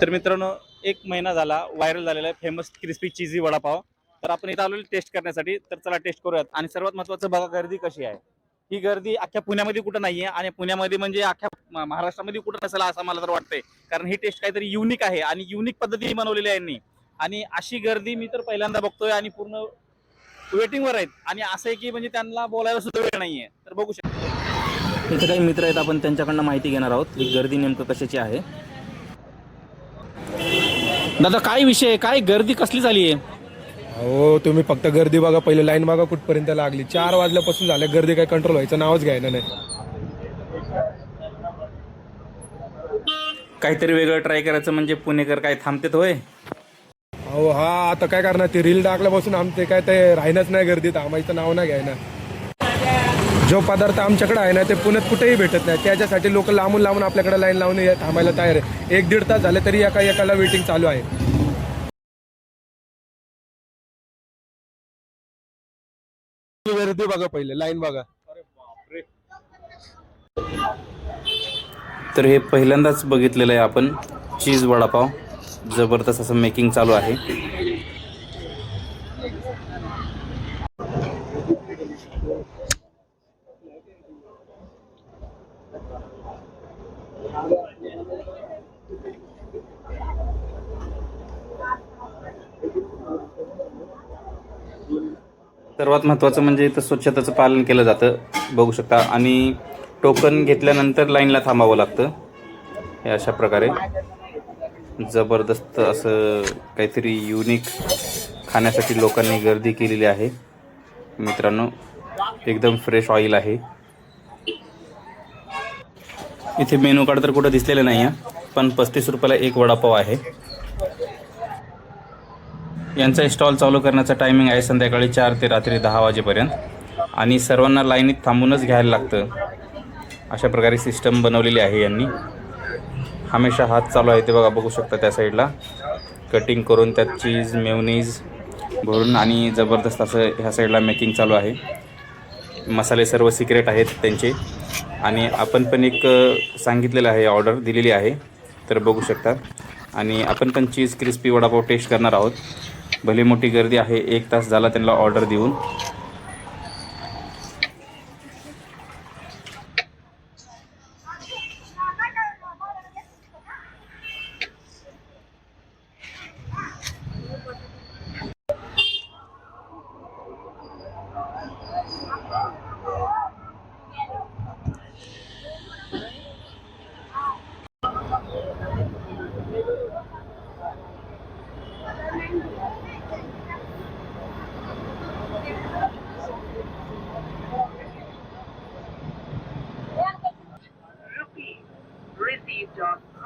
तर मित्रांनो एक महिना झाला व्हायरल झालेला आहे फेमस क्रिस्पी चिझी वडापाव. तर आपण इथं आलेलो टेस्ट करण्यासाठी. तर चला टेस्ट करूयात. आणि सर्वात महत्त्वाचं बघा गर्दी कशी आहे. ही गर्दी अख्ख्या पुण्यामध्ये कुठं नाही आहे आणि पुण्यामध्ये म्हणजे अख्ख्या महाराष्ट्रामध्ये कुठं नसेल असं मला तर वाटतंय. कारण ही टेस्ट काहीतरी युनिक आहे आणि युनिक पद्धतीने बनवलेली आहे यांनी. आणि अशी गर्दी मी तर पहिल्यांदा बघतोय आणि पूर्ण वेटिंगवर आहेत. आणि असं आहे की म्हणजे त्यांना बोलायला सुद्धा वेळ नाहीये. तर बघू शकतो. इथे काही मित्र आहेत आपण त्यांच्याकडनं माहिती घेणार आहोत ही गर्दी नेमकं कशाची आहे. दादा काय विषय आहे? काय गर्दी कसली झाली आहे? हो तुम्ही फक्त गर्दी बघा पहिले लाईन बघा कुठपर्यंत लागली. चार वाजल्यापासून झाल्या गर्दी काही कंट्रोल व्हायचं नावच घ्यायला नाही. काहीतरी वेगळं ट्राय करायचं म्हणजे पुणेकर काय थांबतेत होय? अहो हा आता काय करणार? ते रील टाकल्यापासून आमचे काय ते राहिनच नाही गर्दीत आम्हाला नाव नाही घ्यायना जो पदार्थ आमच्याकडे आहे ना ते पुण्यात कुठेही भेटत नाही. त्याच्यासाठी लोक लांबून लांबून आपल्याकडे लाईन लावून ये- थांबायला तयार आहे. एक दीड तास झाले तरी एका एकाला वेटिंग चालू आहे. गर्दी बघा पहिले लाईन बघा. तर हे पहिल्यांदाच बघितलेलं आहे आपण चीज वडापाव. जबरदस्त असं मेकिंग चालू आहे. सर्वात महत्त्वाचं म्हणजे इथं स्वच्छतेचं पालन केलं जातं बघू शकता. आणि टोकन घेतल्यानंतर लाईनला थांबावं लागतं हे अशा प्रकारे. जबरदस्त असं काहीतरी युनिक खाण्यासाठी लोकांनी गर्दी केलेली आहे. मित्रांनो एकदम फ्रेश ऑइल आहे. इथे मेनू कार्ड तर कुठं दिसलेलं नाही आहे पण पस्तीस रुपयाला एक वडापाव आहे. यांचा स्टॉल चालू करण्याचा टायमिंग आहे संध्याकाळी चार ते रात्री दहा वाजेपर्यंत. आणि सर्वांना लाईनीत थांबूनच घ्यायला लागतं. अशा प्रकारे सिस्टम बनवलेली आहे यांनी. हमेशा हात चालू आहे ते बघा बघू शकता त्या साईडला कटिंग करून त्यात चीज मेवनीज भरून आणि जबरदस्त असं ह्या साईडला मेकिंग चालू आहे. मसाले सर्व सिक्रेट आहेत त्यांचे. आणि आपण पण एक सांगितलेलं आहे ऑर्डर दिलेली आहे. तर बघू शकता. आणि आपण पण चीज क्रिस्पी वडापाव टेस्ट करणार आहोत. भली मोठी गर्दी आहे एक तास झाला त्यांना ऑर्डर देऊन.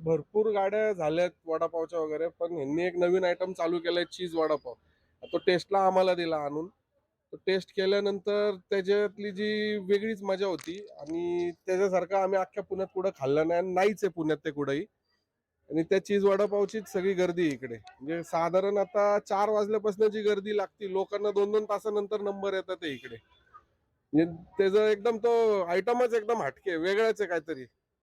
भरपूर गाड्या झाल्यात वडापावच्या वगैरे पण ह्यांनी एक नवीन आयटम चालू केलाय चीज वडापाव. तो टेस्टला आम्हाला दिला आणून. तो टेस्ट केल्यानंतर त्याच्यातली जी वेगळीच मजा होती आणि त्याच्यासारखं आम्ही अख्ख्या पुण्यात कुठं खाल्लं नाही आणि नाहीच आहे पुण्यात ते कुठंही. आणि त्या चीज वडापावचीच सगळी गर्दी इकडे. म्हणजे साधारण आता चार वाजल्यापासून जी गर्दी लागती लोकांना दोन दोन तासानंतर नंबर येतात ते इकडे. म्हणजे त्याचं एकदम तो आयटमच एकदम हटके वेगळाच आहे काहीतरी.